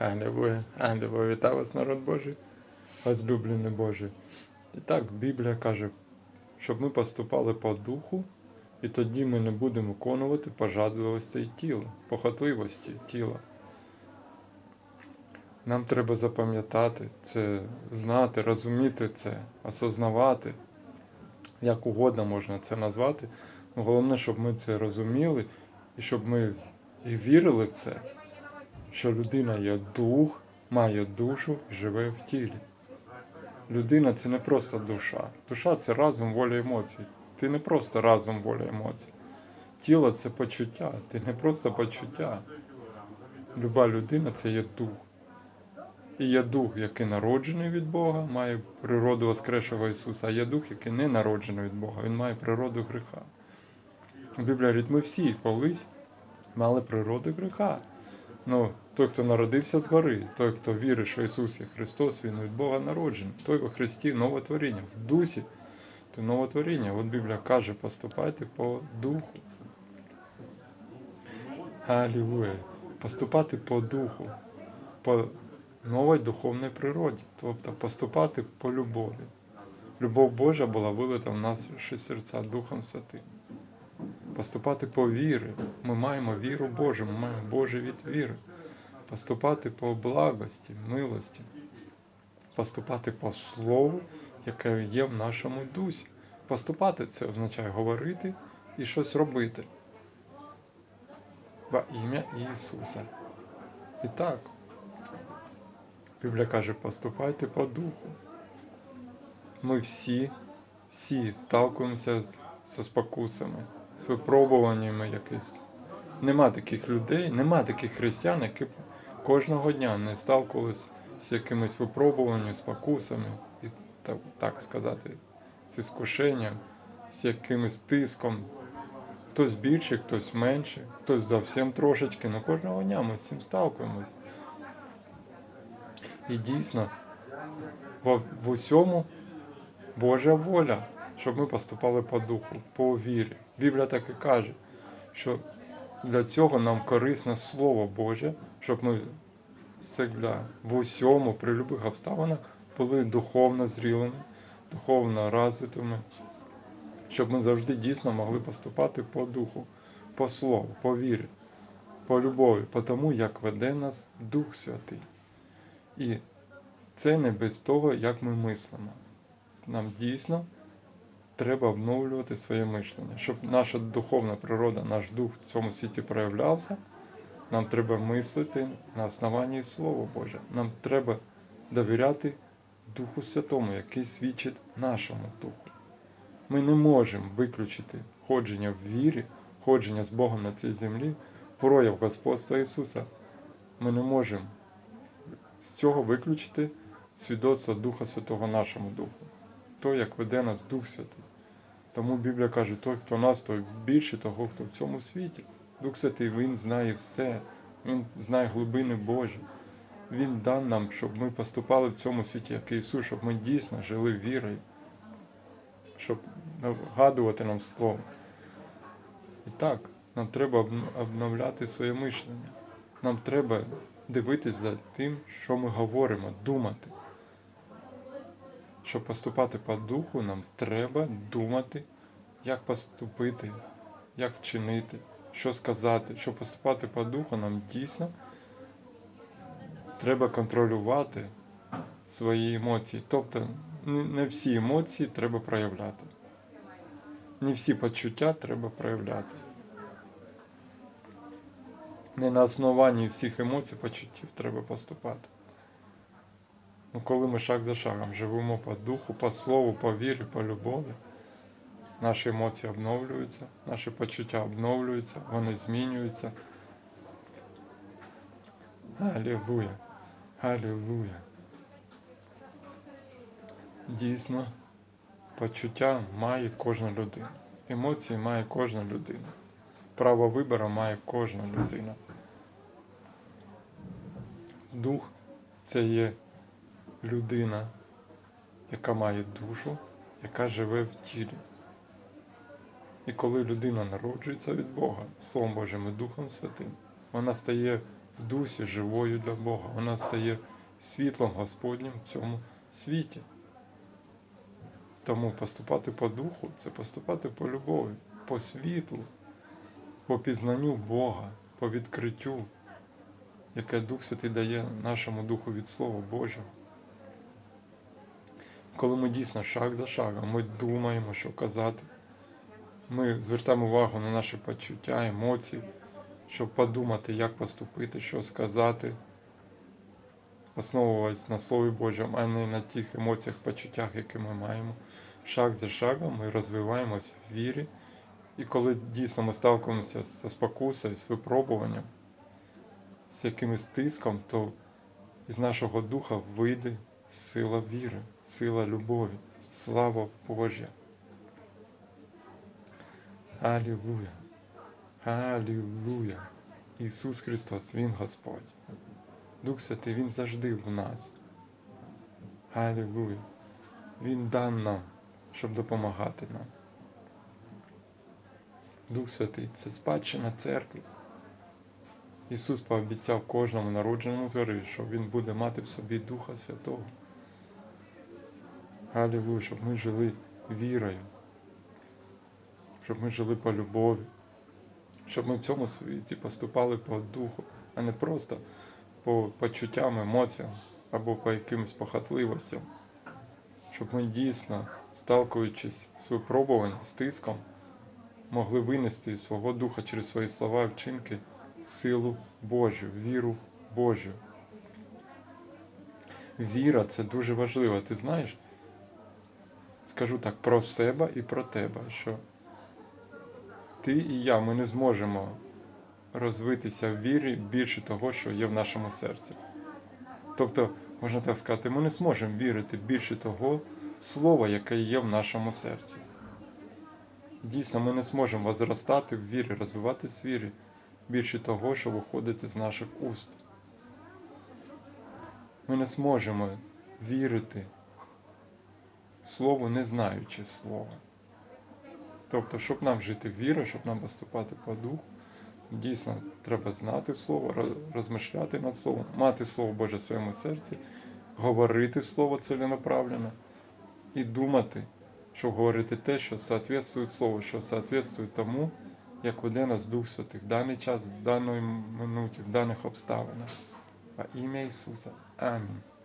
Аллилуйя, аллилуйя. Вітаю вас, народ Божий, возлюблений Божий. І так, Біблія каже, щоб ми поступали по духу, і тоді ми не будемо виконувати пожадливості тіла, похотливості тіла. Нам треба запам'ятати це, знати, розуміти це, осознавати, як угодно можна це назвати. Головне, щоб ми це розуміли і щоб ми і вірили в це що людина є дух, має душу і живе в тілі. Людина це не просто душа. Душа це разум, воля, емоцій. Ти не просто разум, воля, емоцій. Тіло це почуття, ти не просто почуття. Люба людина це є дух. І є дух, який народжений від Бога, має природу Воскресшого Ісуса, а є дух, який не народжений від Бога, він має природу гріха. Біблія говорить, ми всі колись мали природу гріха. Ну, той, хто народився згори, той, хто вірить, що Ісус є Христос, Він від Бога народжений, той во Христі нове творіння. В дусі то нове творіння. От Біблія каже, поступайте по духу. Алілуя. Поступати по духу, по новій духовній природі, тобто поступати по любові. Любов Божа була вилита в наші серця Духом Святим поступати по вірі. Ми маємо віру Божу, ми маємо Божий від віри. Поступати по благості, милості, поступати по слову, яке є в нашому дусі. Поступати це означає говорити і щось робити. Во ім'я Ісуса. І так, Біблія каже, поступайте по духу. Ми всі, всі сталкуємося з, спокусами з випробуваннями якись. Нема таких людей, нема таких християн, які б кожного дня не сталкувалися з якимись випробуваннями, спокусами, і, так, сказати, з іскушенням, з якимось тиском. Хтось більше, хтось менше, хтось зовсім трошечки, але кожного дня ми з цим сталкуємось. І дійсно, в, в усьому Божа воля щоб ми поступали по духу, по вірі. Біблія так і каже, що для цього нам корисне Слово Боже, щоб ми завжди в усьому, при будь-яких обставинах були духовно зрілими, духовно розвитими, щоб ми завжди дійсно могли поступати по духу, по слову, по вірі, по любові, по тому, як веде нас Дух Святий. І це не без того, як ми мислимо. Нам дійсно треба обновлювати своє мишлення. Щоб наша духовна природа, наш дух в цьому світі проявлявся, нам треба мислити на основанні Слова Боже. Нам треба довіряти Духу Святому, який свідчить нашому духу. Ми не можемо виключити ходження в вірі, ходження з Богом на цій землі, прояв Господства Ісуса. Ми не можемо з цього виключити свідоцтво Духа Святого нашому Духу, то, як веде нас Дух Святий. Тому Біблія каже, той, хто нас, той більше того, хто в цьому світі. Дух Святий, Він знає все, Він знає глибини Божі. Він дан нам, щоб ми поступали в цьому світі, як Ісус, щоб ми дійсно жили вірою, щоб нагадувати нам Слово. І так, нам треба обновляти своє мишлення. Нам треба дивитися за тим, що ми говоримо, думати. Щоб поступати по духу, нам треба думати, як поступити, як вчинити, що сказати. Щоб поступати по духу, нам дійсно треба контролювати свої емоції. Тобто не всі емоції треба проявляти. Не всі почуття треба проявляти. Не на основанні всіх емоцій, почуттів треба поступати. Ну, коли ми шаг за шагом живемо по духу, по слову, по вірі, по любові, наші емоції обновлюються, наші почуття обновлюються, вони змінюються. Алілуя! Алілуя! Дійсно, почуття має кожна людина. Емоції має кожна людина. Право вибору має кожна людина. Дух це є людина, яка має душу, яка живе в тілі. І коли людина народжується від Бога, Словом Божим і Духом Святим, вона стає в дусі живою для Бога. Вона стає світлом Господнім в цьому світі. Тому поступати по духу це поступати по любові, по світлу, по пізнанню Бога, по відкриттю, яке Дух Святий дає нашому духу від Слова Божого. Коли ми дійсно шаг за шагом, ми думаємо, що казати, ми звертаємо увагу на наші почуття, емоції, щоб подумати, як поступити, що сказати, основуватись на Слові Божому, а не на тих емоціях, почуттях, які ми маємо. Шаг за шагом ми розвиваємось в вірі, і коли дійсно ми сталкуємося з спокусою, з випробуванням, з якимось тиском, то із нашого духа вийде сила віри, сила любові, слава Божа. Алілуя! Алілуя! Ісус Христос, Він Господь. Дух Святий, Він завжди в нас. Алілуя! Він дан нам, щоб допомагати нам. Дух Святий це спадщина церкви. Ісус пообіцяв кожному народженому згори, що Він буде мати в собі Духа Святого. Алілуя, щоб ми жили вірою, щоб ми жили по любові, щоб ми в цьому світі поступали по духу, а не просто по почуттям, емоціям або по якимось похотливостям, щоб ми дійсно, сталкуючись з випробуванням, з тиском, могли винести із свого духа через свої слова і вчинки силу Божу, віру Божу. Віра це дуже важливо. Ти знаєш, скажу так про себе і про тебе, що ти і я ми не зможемо розвитися в вірі більше того, що є в нашому серці. Тобто, можна так сказати, ми не зможемо вірити більше того слова, яке є в нашому серці. Дійсно, ми не зможемо возростати в вірі, розвиватись в вірі більше того, що виходить з наших уст. Ми не зможемо вірити Слову, не знаючи Слова. Тобто, щоб нам жити вірою, щоб нам поступати по духу, дійсно треба знати Слово, розмишляти над Словом, мати Слово Боже в своєму серці, говорити Слово ціленаправленно і думати, щоб говорити те, що соответствує Слову, що соответствує тому, як веде нас Дух Святий в даний час, в даної минуті, в даних обставинах. Во ім'я Ісуса. Амінь.